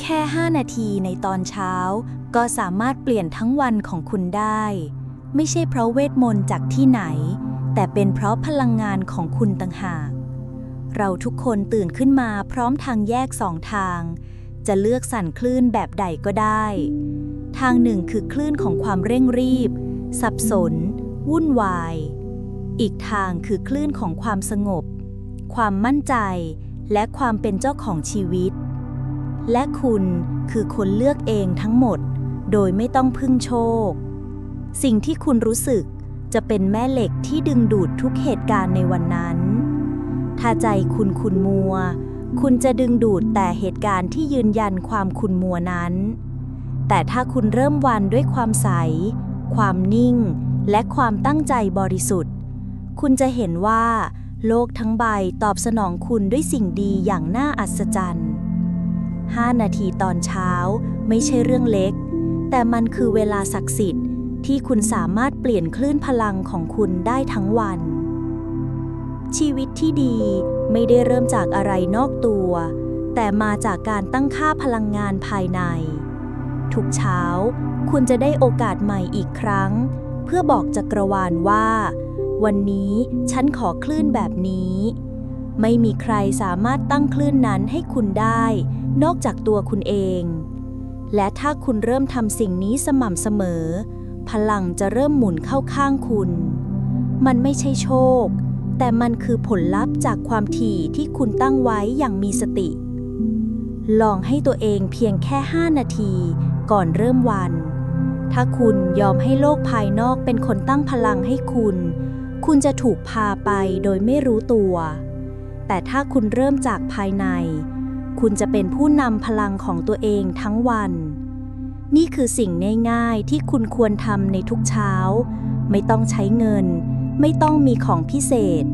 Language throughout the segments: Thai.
แค่ 5 นาทีในตอนเช้า ก็สามารถเปลี่ยนทั้งวันของคุณได้ ไม่ใช่เพราะเวทมนต์จากที่ไหน แต่เป็นเพราะพลังงานของคุณต่างหาก เราทุกคนตื่นขึ้นมาพร้อมทางแยกสองทาง จะเลือกสั่นคลื่นแบบใดก็ได้ ทางหนึ่งคือคลื่นของความเร่งรีบ สับสน วุ่นวาย อีกทางคือคลื่นของความสงบ ความมั่นใจ และความเป็นเจ้าของชีวิต และคุณคือคนเลือกเองทั้งหมด โดยไม่ต้องพึ่งโชค สิ่งที่คุณรู้สึกจะเป็นแม่เหล็กที่ดึงดูดทุกเหตุการณ์ในวันนั้น ถ้าใจคุณคุณมัว คุณจะดึงดูดแต่เหตุการณ์ที่ยืนยันความคุณมัวนั้น แต่ถ้าคุณเริ่มวันด้วยความใส ความนิ่ง และความตั้งใจบริสุทธิ์ คุณจะเห็นว่า โลกทั้งใบตอบสนองคุณด้วยสิ่งดีอย่างน่าอัศจรรย์ 5 นาทีตอนเช้า ไม่ใช่เรื่องเล็ก แต่มันคือเวลาศักดิ์สิทธิ์ที่คุณสามารถเปลี่ยนคลื่นพลังของคุณได้ทั้งวัน ชีวิตที่ดีไม่ได้เริ่มจากอะไรนอกตัว แต่มาจากการตั้งค่าพลังงานภายใน ทุกเช้า คุณจะได้โอกาสใหม่อีกครั้ง เพื่อบอกจักรวาลว่า วันนี้ฉันขอคลื่นแบบนี้ ไม่มีใครสามารถตั้งคลื่นนั้นให้คุณได้ นอกจากตัวคุณเอง และถ้าคุณเริ่มทำสิ่งนี้สม่ำเสมอ พลังจะเริ่มหมุนเข้าข้างคุณ มันไม่ใช่โชค แต่มันคือผลลัพธ์จากความถี่ที่คุณตั้งไว้อย่างมีสติ ลองให้ตัวเองเพียงแค่ 5 นาทีก่อนเริ่มวัน ถ้าคุณยอมให้โลกภายนอกเป็นคนตั้งพลังให้คุณ คุณจะถูกพาไปโดยไม่รู้ตัว แต่ถ้าคุณเริ่มจากภายใน คุณจะเป็นผู้นำพลังของตัวเองทั้งวัน นี่คือสิ่งง่ายๆที่คุณควรทำในทุกเช้า ไม่ต้องใช้เงิน ไม่ต้องมีของพิเศษ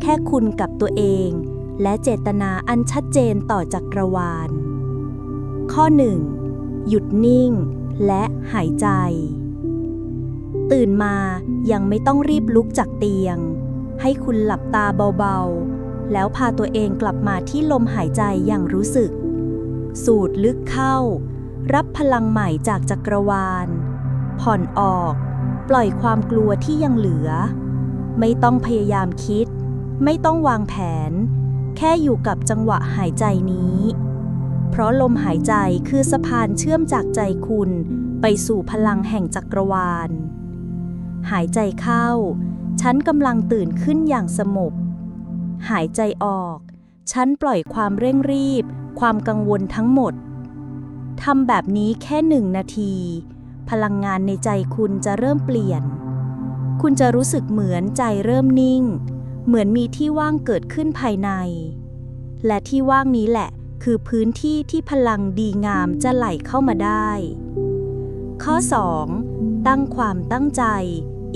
แค่คุณกับตัวเอง และเจตนาอันชัดเจนต่อจักรวาล ข้อ 1. หยุดนิ่ง และหายใจ ตื่นมายังไม่ต้องรีบลุกจากเตียงให้คุณหลับตาเบาๆ แล้วพาตัวเองกลับมาที่ลมหายใจอย่างรู้สึก สูดลึกเข้า รับพลังใหม่จากจักรวาล ผ่อนออก ปล่อยความกลัวที่ยังเหลือ ไม่ต้องพยายามคิด ไม่ต้องวางแผน แค่อยู่กับจังหวะหายใจนี้ เพราะลมหายใจคือสะพานเชื่อมจากใจคุณไปสู่พลังแห่งจักรวาล หายใจเข้า ฉันกำลังตื่นขึ้นอย่างสงบ หายใจออก ฉันปล่อยความเร่งรีบ ความกังวลทั้งหมด ทำแบบนี้แค่หนึ่งนาที พลังงานในใจคุณจะเริ่มเปลี่ยน คุณจะรู้สึกเหมือนใจเริ่มนิ่ง เหมือนมีที่ว่างเกิดขึ้นภายใน และที่ว่างนี้แหละ คือพื้นที่ที่พลังดีงามจะไหลเข้ามาได้ ข้อ 2. ตั้งความตั้งใจ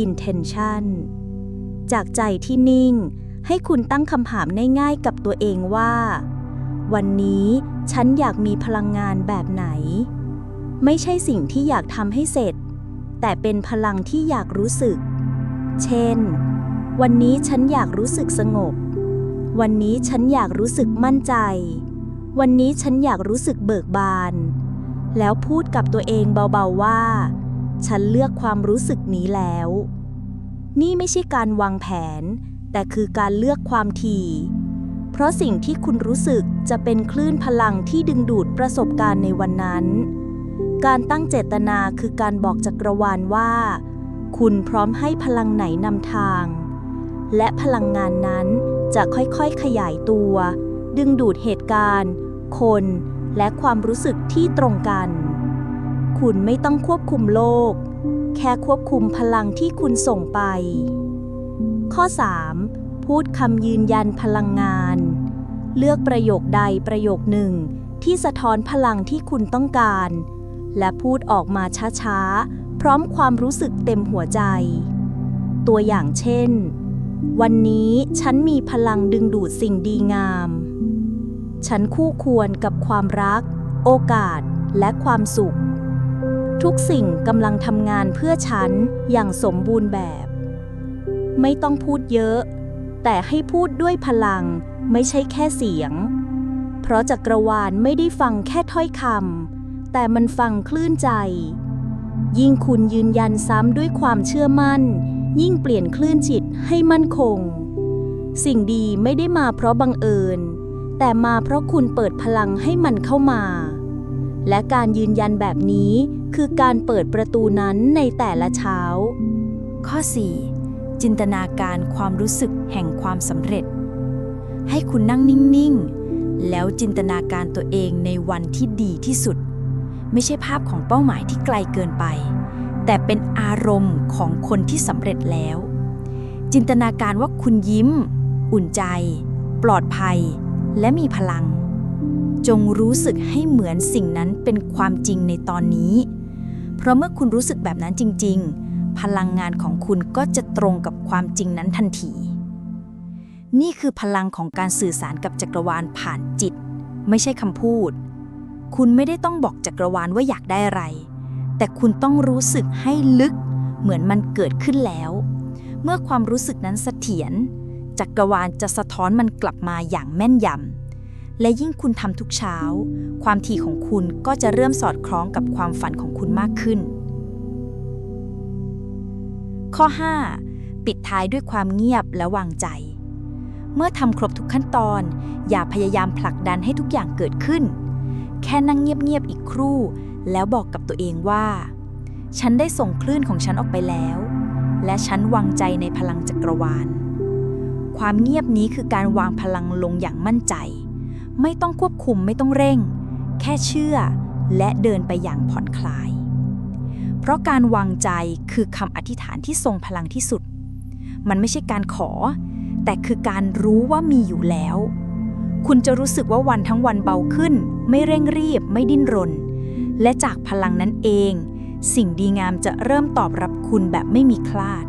intention จากใจที่นิ่ง ให้คุณตั้งคำถามง่ายๆกับตัวเองว่า วันนี้ฉันอยากมีพลังงานแบบไหน ไม่ใช่สิ่งที่อยากทำให้เสร็จ แต่เป็นพลังที่อยากรู้สึก เช่น วันนี้ฉันอยากรู้สึกสงบ วันนี้ฉันอยากรู้สึกมั่นใจ วันนี้ฉันอยากรู้สึกเบิกบาน แล้วพูดกับตัวเองเบาๆว่า ฉันเลือกความรู้สึกนี้แล้ว นี่ไม่ใช่การวางแผน แต่คือการเลือกความถี่ เพราะสิ่งที่คุณรู้สึกจะเป็นคลื่นพลังที่ดึงดูดประสบการณ์ในวันนั้น การตั้งเจตนาคือการบอกจักรวาลว่า คุณพร้อมให้พลังไหนนำทาง และพลังงานนั้นจะค่อยๆขยายตัว ดึงดูดเหตุการณ์ คน และความรู้สึกที่ตรงกัน คุณไม่ต้องควบคุมโลก แค่ควบคุมพลังที่คุณส่งไป ข้อ 3. พูดคำยืนยันพลังงาน เลือกประโยคใดประโยคหนึ่ง ที่สะท้อนพลังที่คุณต้องการ และพูดออกมาช้าๆ พร้อมความรู้สึกเต็มหัวใจ ตัวอย่างเช่น วันนี้ฉันมีพลังดึงดูดสิ่งดีงาม ฉันคู่ควรกับความรัก โอกาส และความสุข ทุกสิ่งกำลังทำงานเพื่อฉันอย่างสมบูรณ์แบบ ไม่ต้องพูดเยอะ แต่ให้พูดด้วยพลัง ไม่ใช่แค่เสียง เพราะจักรวาลไม่ได้ฟังแค่ถ้อยคำแต่มันฟังคลื่นใจ ยิ่งคุณยืนยันซ้ำด้วยความเชื่อมั่น ยิ่งเปลี่ยนคลื่นจิตให้มั่นคง สิ่งดีไม่ได้มาเพราะบังเอิญ แต่มาเพราะคุณเปิดพลังให้มันเข้ามา และการยืนยันแบบนี้คือการเปิดประตูนั้นในแต่ละเช้า ข้อ 4. จินตนาการความรู้สึกแห่งความสำเร็จ ให้คุณนั่งนิ่ง ๆ แล้วจินตนาการตัวเองในวันที่ดีที่สุด ไม่ใช่ภาพของเป้าหมายที่ไกลเกินไป แต่เป็นอารมณ์ของคนที่สำเร็จแล้ว จินตนาการว่าคุณยิ้ม อุ่นใจ ปลอดภัย และมีพลัง จงรู้สึกให้เหมือนสิ่งนั้นเป็นความจริงในตอนนี้ เพราะเมื่อคุณรู้สึกแบบนั้นจริง ๆ พลังงานของคุณก็จะตรงกับความจริงนั้นทันที นี่คือพลังของการสื่อสารกับจักรวาลผ่านจิต ไม่ใช่คำพูด คุณไม่ได้ต้องบอกจักรวาลว่าอยากได้อะไร แต่คุณต้องรู้สึกให้ลึก เหมือนมันเกิดขึ้นแล้ว เมื่อความรู้สึกนั้นเสถียรจักรวาลจะสะท้อนมันกลับมาอย่างแม่นยำ และยิ่งคุณทำทุกเช้า ความถี่ของคุณก็จะเริ่มสอดคล้องกับความฝันของคุณมากขึ้น ข้อ 5. ปิดท้ายด้วยความเงียบและวางใจ เมื่อทำครบทุกขั้นตอน อย่าพยายามผลักดันให้ทุกอย่างเกิดขึ้น แค่นั่งเงียบๆอีกครู่ แล้วบอกกับตัวเองว่า ฉันได้ส่งคลื่นของฉันออกไปแล้ว และฉันวางใจในพลังจักรวาล ความเงียบนี้คือการวางพลังลงอย่างมั่นใจ ไม่ต้องควบคุมไม่ต้องเร่ง แค่เชื่อและเดินไปอย่างผ่อนคลาย ราะการวางใจคือคำอธิษฐานที่ทรงพลังที่สุด มันไม่ใช่การขอ แต่คือการรู้ว่ามีอยู่แล้ว คุณจะรู้สึกว่าวันทั้งวันเบาขึ้น ไม่เร่งรีบ ไม่ดิ้นรน และจากพลังนั้นเอง สิ่งดีงามจะเริ่มตอบรับคุณแบบไม่มีคลาด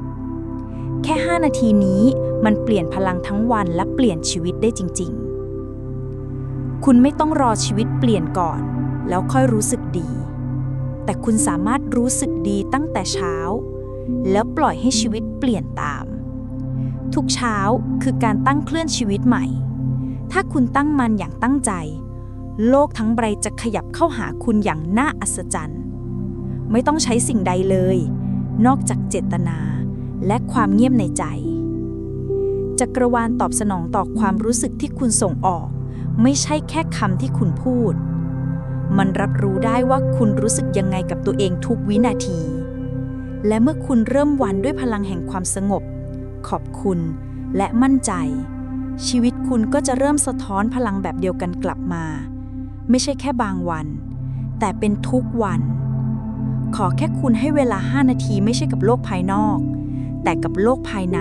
แค่ 5 นาทีนี้มันเปลี่ยนพลังทั้งวันและเปลี่ยนชีวิตได้จริง ๆ คุณไม่ต้องรอชีวิตเปลี่ยนก่อน แล้วค่อยรู้สึกดี แต่คุณสามารถรู้สึกดีตั้งแต่เช้า แล้วปล่อยให้ชีวิตเปลี่ยนตาม ทุกเช้าคือการตั้งเคลื่อนชีวิตใหม่ ถ้าคุณตั้งมันอย่างตั้งใจ โลกทั้งใบจะขยับเข้าหาคุณอย่างน่าอัศจรรย์ ไม่ต้องใช้สิ่งใดเลย นอกจากเจตนาและความเงียบในใจ จักรวาลตอบสนองต่อความรู้สึกที่คุณส่งออก ไม่ใช่แค่คำที่คุณพูด มันรับรู้ได้ว่าคุณรู้สึกยังไงกับตัวเองทุกวินาที และเมื่อคุณเริ่มวันด้วยพลังแห่งความสงบ ขอบคุณและมั่นใจ ชีวิตคุณก็จะเริ่มสะท้อนพลังแบบเดียวกันกลับมา ไม่ใช่แค่บางวัน แต่เป็นทุกวัน ขอแค่คุณให้เวลา 5 นาทีไม่ใช่กับโลกภายนอก แต่กับโลกภายใน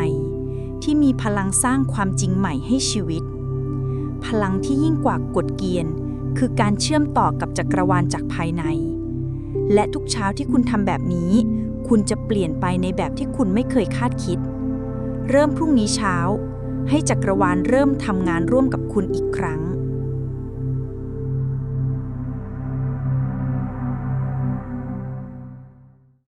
ที่มีพลังสร้างความจริงใหม่ให้ชีวิต พลังที่ยิ่งกว่ากฎเกณฑ์ คือการเชื่อมต่อกับจักรวาลจากภายใน และทุกเช้าที่คุณทำแบบนี้ คุณจะเปลี่ยนไปในแบบที่คุณไม่เคยคาดคิด เริ่มพรุ่งนี้เช้า ให้จักรวาลเริ่มทำงานร่วมกับคุณอีกครั้ง